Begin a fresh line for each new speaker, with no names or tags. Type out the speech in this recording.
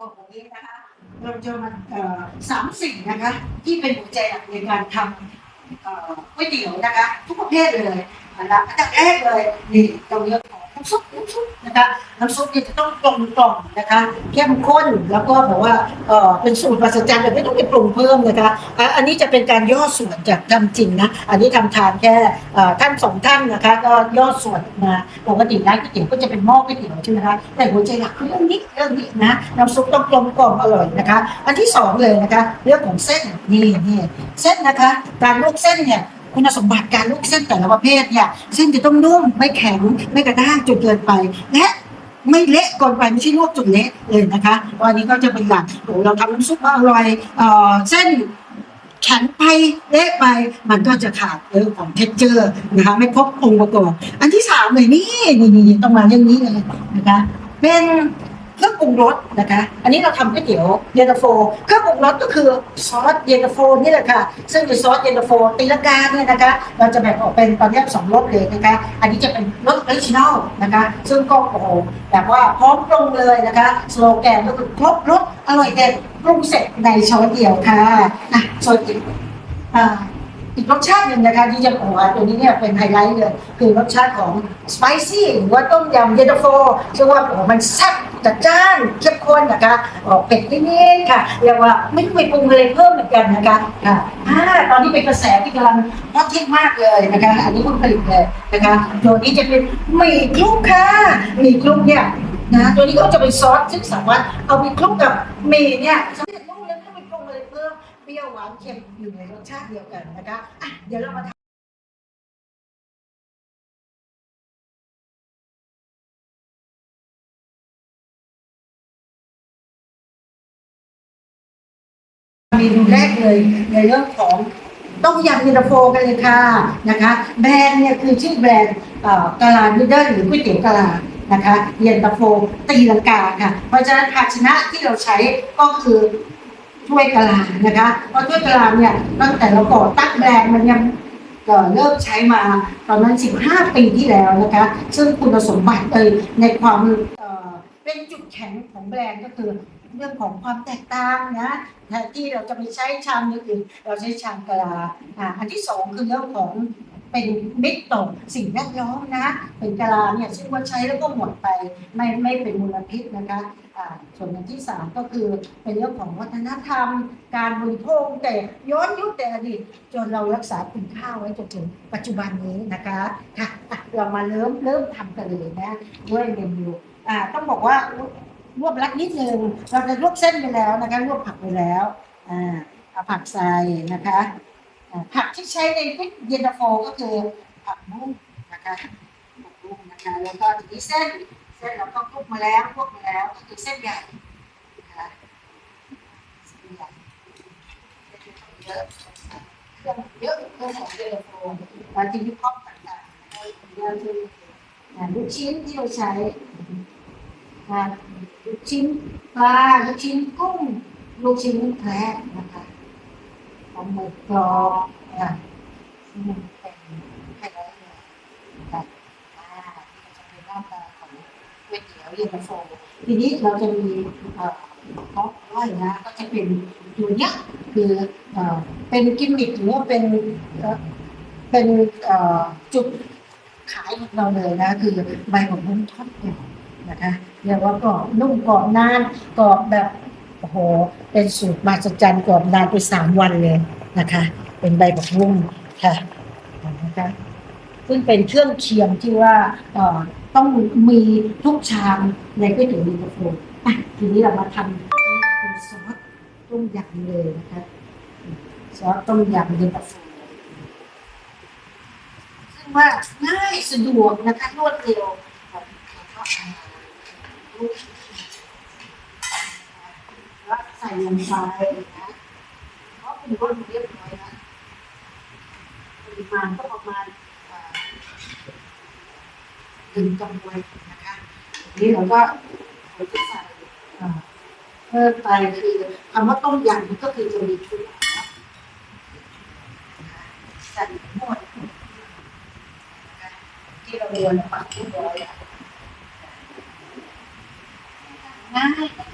ของผมนี้นะคะเราจะมาสามสิ่งนะคะ ที่เป็นหัวใจหลักในการทำก๋วยเตี๋ยวนะคะ ทุกประเภทเลยนะคะอันดับแรกเลยนี่ตรงเลือกของ น้ำซุปน้ำซุปนะคะน้ำซุปเนี่ยจะต้องกลมกล่อมนะคะเข้มข้นแล้วก็แบบว่าเอ่อเป็นสูตรมหัศจรรย์แบบไม่ต้องไปปรุงเพิ่มนะคะอะอันนี้จะเป็นการย่อส่วนจากทำจริงนะอันนี้ทำทานแค่ท่านสองท่านนะคะก็ย่อส่วนมาปกติร้านก๋วยเตี๋ยวก็จะเป็นหม้อก๋วยเตี๋ยวใช่ไหมคะแต่หัวใจหลักคือเรื่องนี้เรื่องนี้นะน้ำซุปต้องกลมกล่อมอร่อยนะคะ อันที่สองเลยนะคะ เรื่องของเส้นนี่นี่เส้นนะคะการลวกเส้นเนี่ย คุณสมบัติการลวกเส้นแต่ละประเภทเนี่ยเส้นจะต้องนุ่มไม่แข็งไม่กระด้างจนเกินไป และไม่เละเกินไปไม่ใช่ลวกจนเละเลยนะคะวันนี้ก็จะเป็นหลักโอ้เราทำน้ำซุปอร่อยเออเส้นแข็งไปเละไปมันก็จะขาดเรื่องของเท็กเจอร์นะคะไม่ครบองค์ประกอบอันที่สามเลยนี่นี่นี่ต้องมาเรื่องนี้เลยนะคะเป็น เครื่องปรุงรสนะคะ อันนี้เราทำก๋วยเตี๋ยวเย็นตาโฟ เครื่องปรุงรสก็คือซอสเย็นตาโฟนี่แหละค่ะ ซึ่งเป็นซอสเย็นตาโฟตีลังกาเนี่ยนะคะ เราจะแบ่งออกเป็นตอนนี้สองรสเลยนะคะ อันนี้จะเป็นรสออริจินอลนะคะ ซึ่งก็โอ้โหแบบว่าพร้อมปรุงเลยนะคะ สโลแกนก็คือครบรสอร่อยเด็ดปรุงเสร็จในช้อนเดียวค่ะอะช้อนเดียวอ่าอีกรสชาติหนึ่งนะคะที่จะบอกว่าตัวนี้เนี่ยเป็นไฮไลท์เลย คือรสชาติของสไปซี่หรือว่าต้มยำเย็นตาโฟซึ่งว่าโอ้มันแซ่บ จัดจ้านเข้มข้นนะคะออกเผ็ดนิดๆค่ะเรียกว่าไม่ต้องไปปรุงอะไรเพิ่มเหมือนกันนะคะค่ะอ่าตอนนี้เป็นกระแสที่กำลังฮอตฮิตมากเลยนะคะอันนี้คุณผลิตเลยนะคะตัวนี้จะเป็นหมี่คลุกค่ะหมี่คลุกเนี่ยนะตัวนี้ก็จะเป็นซอสซึ่งสามารถเอาไปคลุกกับหมี่เนี่ยสำเร็จรูปแล้วไม่ต้องไปปรุงอะไรเพิ่มเปรี้ยวหวานเค็มอยู่ในรสชาติเดียวกันนะคะอะเดี๋ยวเรามา เมนูแรกเลยในเรื่องของต้มยำเย็นตาโฟกันเลยค่ะนะคะแบรนด์เนี่ยคือชื่อแบรนด์กาลานูเดิลหรือก๋วยเตี๋ยวกาลานะคะเย็นตาโฟตีลังกาค่ะ เพราะฉะนั้นภาชนะที่เราใช้ก็คือถ้วยกะลานะคะเพราะถ้วยกะลาเนี่ยตั้งแต่เราก่อตั้งแบรนด์มันยังเริ่มใช้มาตอนนั้น 15 ปีที่แล้วนะคะ ซึ่งคุณสมบัติเลยในความ เป็นจุดแข็งของแบรนด์ก็คือเรื่องของความแตกต่างนะแทนที่เราจะไปใช้ชามอื่นเราใช้ชามกะลาอ่าอันที่สองคือเรื่องของเป็นมิตรต่อสิ่งแวดล้อมนะ เป็นกะลาเนี่ยซึ่งว่าใช้แล้วก็หมดไปไม่ไม่เป็นมลพิษนะคะส่วนอันที่สามก็คือเป็นเรื่องของวัฒนธรรม การบริโภคแต่ย้อนยุคแต่อดีตจนเรารักษาคุณค่าไว้จนถึงปัจจุบันนี้นะคะค่ะเรามาเริ่มเริ่มทำกันเลยนะด้วยเมนู อ่าต้องบอกว่ารวบรัดนิดนึงเราจะลวกเส้นไปแล้วนะคะลวกผักไปแล้วอ่าเอาผักใส่นะคะผักที่ใช้ในพริกเย็นตาโฟก็คือผักบุ้งนะคะผักบุ้งนะคะแล้วก็ทีนี้เส้นเส้นเราก็คลุกมาแล้วคลุกมาแล้วก็คือเส้นใหญ่นะคะเส้นใหญ่เยอะเครื่องเยอะเครื่องของเยอะโฟมแล้วที่มีพอกต่างๆแล้วคืออ่ลูกชิ้นที่เราใช้ อ่าลูกชิ้นปลาลูกชิ้นกุ้ง ลูกชิ้นแพะนะคะของหมูกรอบอ่าซึ่งเป็นไฮไลท์เลยนะคะอ่าจะเป็นหน้าตาของก๋วยเตี๋ยวเย็นตาโฟทีนี้เราจะมีเอ่อท็อปไว้นะก็จะเป็นตัวเนี้ยคือเอ่อเป็นกิมมิคหรือว่าเป็นเอ่อเป็นจุดขายของเราเลยนะ คือใบของนุ่มทอดกรอบ นะคะเรียกว่ากรอบนุ่มกรอบนานกรอบแบบโอ้โหเป็นสูตรมาจันกรอบนานไปสามวันเลยนะคะ เป็นใบผักบุ้งค่ะนะคะซึ่งเป็นเครื่องเคียงที่ว่าต้องมีทุกชามในก๋วยเตี๋ยวเย็นตาโฟอะทีนี้เรามาทำเป็นซอสต้มยำเลยนะคะซอสต้มยำเย็นตาโฟซึ่งว่าง่ายสะดวกนะคะรวดเร็วแล้วก็ แล้วใส่ลงไปนะเพราะคุณก็เรียบร้อยนะปริมาณก็ประมาณดึงกำไว้นะคะทีนี้เราก็เราจะใส่เพิ่มไปคือคำว่าต้มยำมันก็คือจะมีชุดนใส่หมดที่เราเรียนปักที่ร้อยอะง่ายนะ Nah.